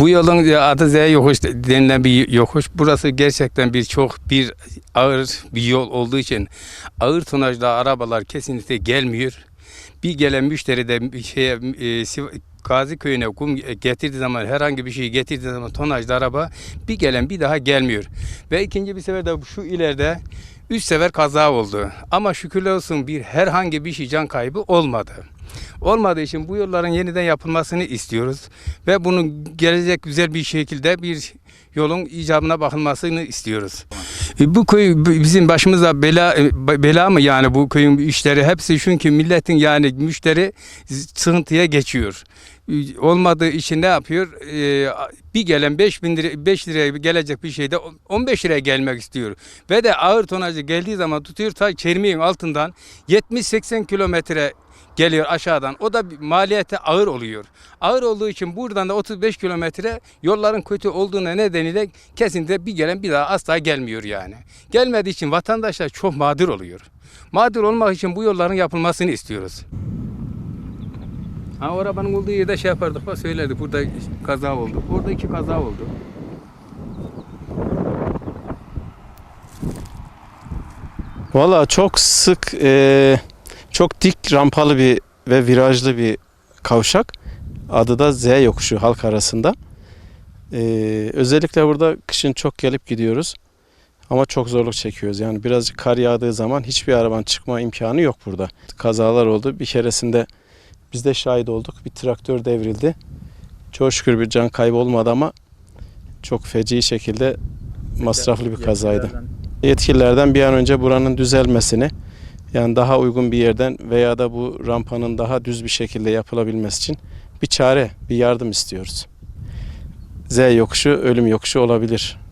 Bu yolun adı Z yokuş denilen bir yokuş. Burası gerçekten bir çok bir ağır bir yol olduğu için ağır tonajlı arabalar kesinlikle gelmiyor. Bir gelen müşteri de bir şeye e, Gazi köyüne kum getirdiği zaman herhangi bir şey getirdiği zaman tonajlı araba bir gelen bir daha gelmiyor. Ve ikinci bir sefer de şu ileride üç sefer kaza oldu. Ama şükürler olsun bir herhangi bir şey can kaybı olmadı. Olmadığı için bu yolların yeniden yapılmasını istiyoruz. Ve bunun gelecek güzel bir şekilde bir yolun icabına bakılmasını istiyoruz. E, Bu köy bizim başımıza bela e, bela mı yani bu köyün işleri hepsi çünkü milletin yani müşteri sıkıntıya geçiyor. E, Olmadığı için ne yapıyor? Bir gelen 5 bin lira, 5 liraya gelecek bir şeyde 15 liraya gelmek istiyor. Ve de ağır tonajı geldiği zaman tutuyor ta çermiğin altından 70-80 kilometre geliyor aşağıdan. O da maliyete ağır oluyor. Ağır olduğu için buradan da 35 kilometre yolların kötü olduğuna nedeniyle kesinlikle bir gelen bir daha asla gelmiyor yani. Gelmediği için vatandaşlar çok mağdur oluyor. Mağdur olmak için bu yolların yapılmasını istiyoruz. Ha arabanın olduğu yerde şey yapardık bak söylerdik burada kaza oldu. Orada iki kaza oldu. Valla çok sık, e, çok dik rampalı bir ve virajlı bir kavşak. Adı da Z yokuşu halk arasında. E, özellikle burada kışın çok gelip gidiyoruz. Ama çok zorluk çekiyoruz. Yani birazcık kar yağdığı zaman hiçbir arabanın çıkma imkanı yok burada. Kazalar oldu. Bir keresinde biz de şahit olduk. Bir traktör devrildi. Çok şükür bir can kaybı olmadı ama çok feci şekilde masraflı bir kazaydı yetkililerden bir an önce buranın düzelmesini yani daha uygun bir yerden veya da bu rampanın daha düz bir şekilde yapılabilmesi için bir çare, bir yardım istiyoruz. Z yokuşu ölüm yokuşu olabilir.